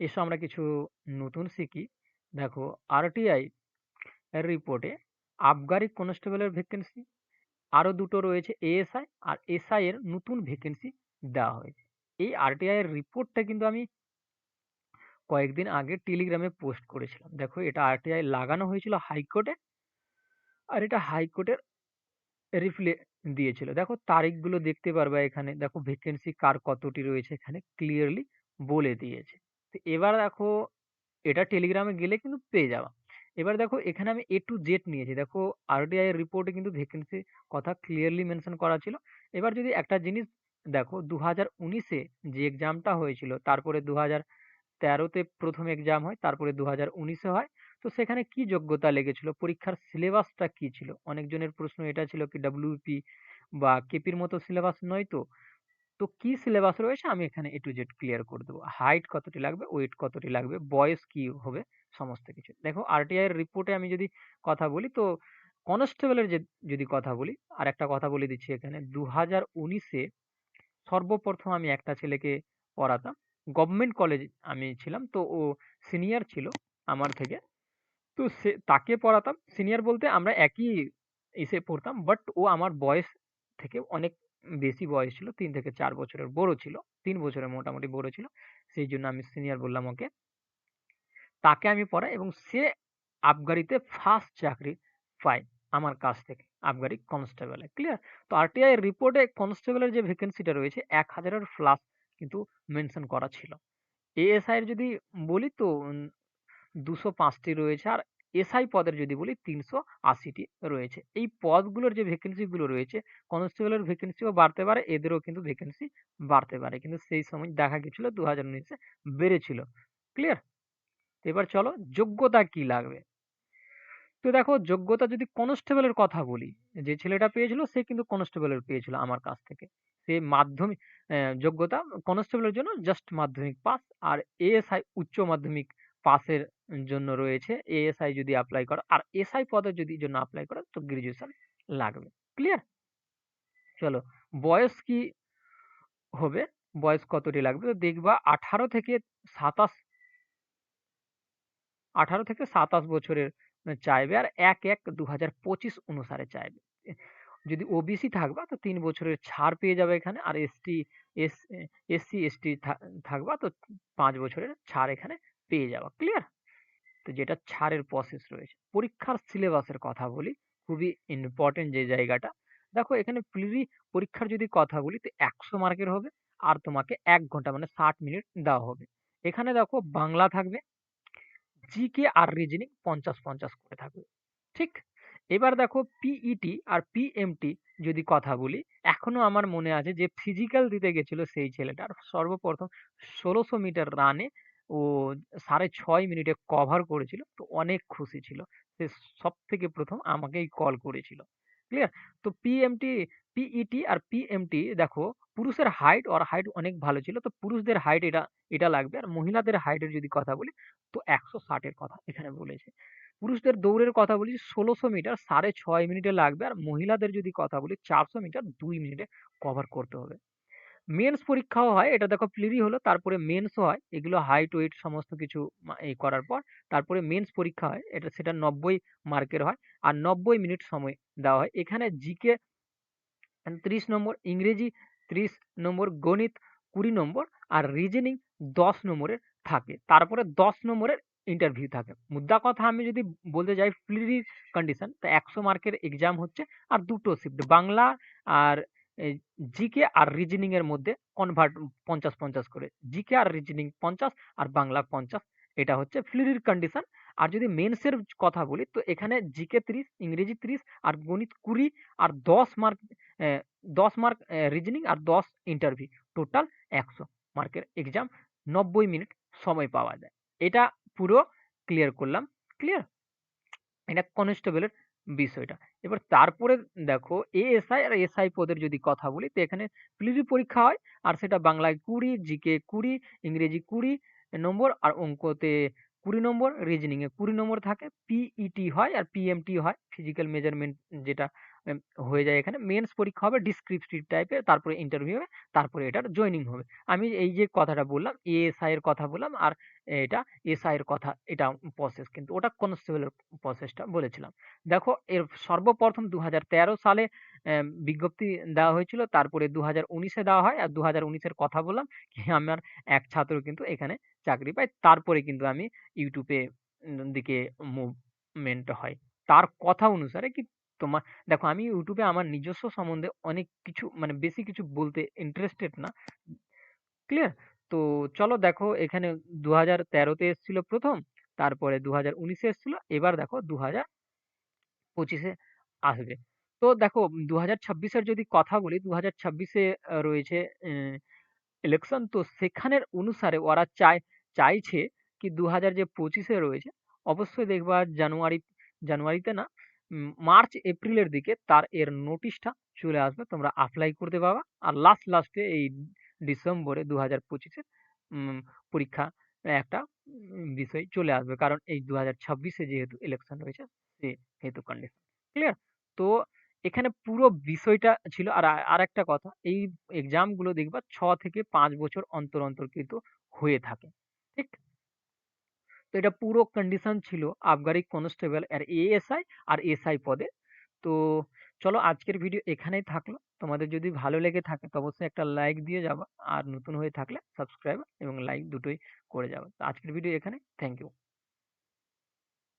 এসো আমরা কিছু নতুন শিখি। দেখো আরটিআই এর রিপোর্টে আবগারি কনস্টেবলের ভ্যাকেন্সি, আরও দুটো রয়েছে এএসআই আর এসআই এর নতুন ভ্যাকেন্সি দেওয়া হয়েছে। এই আরটিআই এর রিপোর্টটা কিন্তু আমি কয়েকদিন আগে টেলিগ্রামে পোস্ট করেছিলাম। দেখো এটা আরটিআই লাগানো হয়েছিল হাইকোর্টে। আর এটা হাইকোর্টের রিপ্লে দিয়েছিল। দেখো তারিখগুলো দেখতে পারবা এখানে। দেখো ভ্যাকেন্সি কার কতটি রয়েছে এখানে ক্লিয়ারলি বলে দিয়েছে। এবার দেখো এটা টেলিগ্রামে গেলে কিন্তু পেয়ে যাবা। এবার দেখো এখানে আমি এ টু জেড নিয়েছি। দেখো আরটিআই এর রিপোর্টে কিন্তু ভ্যাকেন্সির কথা ক্লিয়ারলি মেনশন করা ছিল। এবার যদি একটা জিনিস দেখো দু হাজার উনিশে যে এক্সামটা হয়েছিল, তারপরে দু হাজার তেরোতে প্রথম এক্সাম হয়, তারপরে দু হাজার উনিশে হয়। তো সেখানে কি যোগ্যতা লেগেছিল? পরীক্ষার সিলেবাসটা কি ছিল? অনেকজনের প্রশ্ন এটা ছিল কি ডব্লিউপি বা কেপির মতো সিলেবাস নয় তো? তো কি সিলেবাস রয়েছে আমি এখানে এ টু জেড ক্লিয়ার করে দেবো। হাইট কতটি লাগবে, ওয়েট কতটি লাগবে, বয়স কি হবে সমস্ত কিছু। দেখো আরটিআই এর রিপোর্টে আমি যদি কথা বলি তো কনস্টেবলের যে যদি কথা বলি, আরেকটা কথা বলে দিচ্ছি এখানে ২০১৯ এ সর্বপ্রথম আমি একটা ছেলেকে পড়াতাম। গভর্নমেন্ট কলেজ আমি ছিলাম। তো ও সিনিয়র ছিল আমার থেকে। তো সে তাকে পড়াতাম। সিনিয়র বলতে আমরা একই ইসে পড়তাম। বাট ও আমার বয়স থেকে অনেক বেশি বয়স ছিল। তিন থেকে চার বছরের বড় ছিল। তিন বছরের মোটামুটি বড় ছিল। সেই জন্য আমি সিনিয়র বললাম ওকে। তাকে আমি পড়াই এবং সে আবগারিতে ফার্স্ট চাকরি পায় আমার কাছ থেকে। আবগারি কনস্টেবলে। ক্লিয়ার? তো আরটিআই এর রিপোর্টে কনস্টেবলের যে ভ্যাকেন্সিটা রয়েছে, এক হাজারের প্লাস কিন্তু মেনশন করা ছিল। এএসআই এর যদি বলি তো দুশো পাঁচটি রয়েছে আর এসআই পদের যদি বলি ৩৮০ টি রয়েছে। এই পদগুলোর যে ভ্যাকেন্সি গুলো রয়েছে কনস্টেবলের ভ্যাকেন্সিও বাড়তে পারে, এদেরও কিন্তু ভ্যাকেন্সি বাড়তে পারে। কিন্তু সেই সময় দেখা গেছিল ২০১৯ এ বেড়েছিল। ক্লিয়ার? এবার চলো যোগ্যতা কি লাগবে? তো দেখো যোগ্যতা যদি কনস্টেবলের কথা বলি, যে ছেলেটা পেয়েছিল সে কিন্তু কনস্টেবলের পেয়েছিল আমার কাছ থেকে। সে মাধ্যমিক যোগ্যতা কনস্টেবলের জন্য জাস্ট মাধ্যমিক পাস আর এএসআই উচ্চ মাধ্যমিক পাসের জন্য রয়েছে। এএসআই যদি এপ্লাই করো আর এসআই পদের যদি জন্য এপ্লাই করো তো গ্র্যাজুয়েশন লাগবে। ক্লিয়ার? চলো বয়স কি হবে? বয়স কতটি লাগবে? তো দেখবা ১৮ থেকে ২৭ ১৮ থেকে ২৭ বছরের চাইবে আর ১-১-২০২৫ অনুসারে চাইবে। যদি ওবিসি থাকবা তো তিন বছরের ছাড় পেয়ে যাবে এখানে। আর এসটি, এস এসসি, এসটি থাকবা তো পাঁচ বছরের ছাড় এখানে পেয়ে যাবা। ক্লিয়ার? তো যেটা ছাড়ের প্রসেস রয়েছে। পরীক্ষার সিলেবাসের কথা বলি, খুবই ইম্পোর্টেন্ট যে জায়গাটা। দেখো এখানে প্রিলি পরীক্ষার যদি কথা বলি তো ১০০ মার্কের হবে আর তোমাকে এক ঘণ্টা মানে ৬০ মিনিট দেওয়া হবে। এখানে দেখো বাংলা থাকবে, জিকে আর রিজনিং ৫০-৫০ করে থাকবে। ঠিক? এবার দেখো পিইটি আর পিএমটি যদি কথা বলি, এখনও আমার মনে আছে যে ফিজিক্যাল দিতে গেছিল সেই ছেলেটার সর্বপ্রথম ১৬০০ মিটার রানে ও ৬.৫ মিনিটে কভার করেছিল। তো অনেক খুশি ছিল। সে সব থেকে প্রথম আমাকেই কল করেছিল। ক্লিয়ার? তো পিএমটি, পিইটি আর পিএমটি দেখো পুরুষের হাইট ওর হাইট অনেক ভালো ছিল। তো পুরুষদের হাইট এটা এটা লাগবে। আর মহিলাদের হাইটের যদি কথা বলি তো ১৬০ এর কথা এখানে বলেছে। পুরুষদের দৌড়ের কথা বলি ষোলোশো মিটার ৬.৫ মিনিটে লাগবে। আর মহিলাদের যদি কথা বলি ৪০০ মিটার দুই মিনিটে কভার করতে হবে। মেন্স পরীক্ষাও হয়। এটা দেখো প্রিলি হলো তারপরে মেন্সও হয়। এগুলো হাইট, ওয়েট সমস্ত কিছু মা ই করার পর তারপরে মেন্স পরীক্ষা হয়। এটা সেটা ৯০ মার্কের হয়। আর ৯০ মিনিট সময় দেওয়া হয়। এখানে জিকে ৩০ নম্বর, ইংরেজি ৩০ নম্বর, গণিত ২০ নম্বর আর রিজনিং ১০ নম্বরের থাকে। তারপরে ১০ নম্বরের ইন্টারভিউ থাকে। মুদ্রা কথা আমি যদি বলতে যাই প্রিলি কন্ডিশন তো ১০০ মার্কের এক্সাম হচ্ছে আর দুটো শিফট বাংলা আর জিকে আর রিজনিং এর মধ্যে কনভার্ট ৫০-৫০ করে। জিকে আর রিজনিং ৫০ আর বাংলা ৫০ এটা হচ্ছে প্রিলির কন্ডিশন। আর যদি মেন্সের কথা বলি তো এখানে জিকে ৩০, ইংরেজি ৩০ আর গণিত ২০ আর ১০ মার্ক দশ ১০ মার্ক রিজনিং আর ১০ ইন্টারভিউ। টোটাল ১০০ মার্কের এক্সাম ৯০ মিনিট সময় পাওয়া যায়। এটা পুরো ক্লিয়ার করলাম। ক্লিয়ার? এটা কনস্টেবলের বিষয়টা। এবার তারপরে দেখো এএসআই আর এসআই পদের যদি কথা বলি তো এখানে প্রিলি পরীক্ষা হয়। আর সেটা বাংলায় ২০, জিকে ২০, ইংরেজি ২০ নম্বর আর অঙ্কতে ২০ নম্বর, রিজনিং এ ২০ নম্বর থাকে। পিইটি হয় আর পিএমটি হয়। ফিজিক্যাল মেজারমেন্ট যেটা হয়ে যায় এখানে। মেন্স পরীক্ষা হবে ডিসক্রিপটিভ টাইপের, তারপরে ইন্টারভিউ হবে, তারপরে এটার জয়েনিং হবে। আমি এই যে কথাটা বললাম, এএসআই এর কথা বললাম আর এটা এসআই এর কথা, এটা প্রসেস কিন্তু ওটা কনস্টেবলের প্রসেসটা বলেছিলাম। দেখো এর সর্বপ্রথম ২০১৩ সালে বিজ্ঞপ্তি দেওয়া হয়েছিল। তারপরে ২০১৯ এ দেওয়া হয়। আর ২০১৯ এর কথা বললাম কি আমার এক ছাত্র কিন্তু এখানে চাকরি পায়। তারপরে কিন্তু আমি ইউটিউবে দিকে মুভমেন্ট হয়। তার কথা অনুসারে কি তোমার দেখো আমি ইউটিউবে আমার নিজস্ব সম্বন্ধে অনেক কিছু মানে বেশি কিছু বলতে ইন্টারেস্টেড না। ক্লিয়ার? তো চলো দেখো এখানে ২০১৩ তে এসছিল ১ম, তারপরে ২০১৯ এ এসছিল। এবার দেখো দু হাজার পঁচিশে আসবে। তো দেখো ২০২৬ এর যদি কথা বলি, দু হাজার ছাব্বিশে রয়েছে ইলেকশন তো সেখানের অনুসারে ওরা চায় চাইছে কি দু হাজার যে পঁচিশে রয়েছে, অবশ্যই দেখবা জানুয়ারি জানুয়ারিতে না মার্চ এপ্রিলের দিকে তার এর নোটিশটা চলে আসবে। তোমরা এপ্লাই করতে পারবা। আর লাস্ট লাস্টে এই ডিসেম্বরে ২০২৫ এ উম পরীক্ষা একটা বিষয় চলে আসবে। কারণ এই দু হাজার ছাব্বিশে যেহেতু ইলেকশন রয়েছে সেহেতু কন্ডিশন। ক্লিয়ার? তো এখানে পুরো বিষয়টা ছিল আর আর একটা কথা এই এক্সামগুলো দেখবা ছ থেকে পাঁচ বছর অন্তর, অন্তর কিন্তু হয়ে থাকে। ঠিক? তো এটা পুরো কন্ডিশন ছিল আবগারি কনস্টেবল আর এএসআই আর এসআই পদে। তো চলো আজকের ভিডিও এখানেই থাকল। তোমাদের যদি ভালো লেগে থাকে তো অবশ্যই একটা লাইক দিয়ে যাবা। আর নতুন হয়ে থাকলে সাবস্ক্রাইব এবং লাইক দুটোই করে যাব তো আজকের ভিডিও এখানে। Thank you.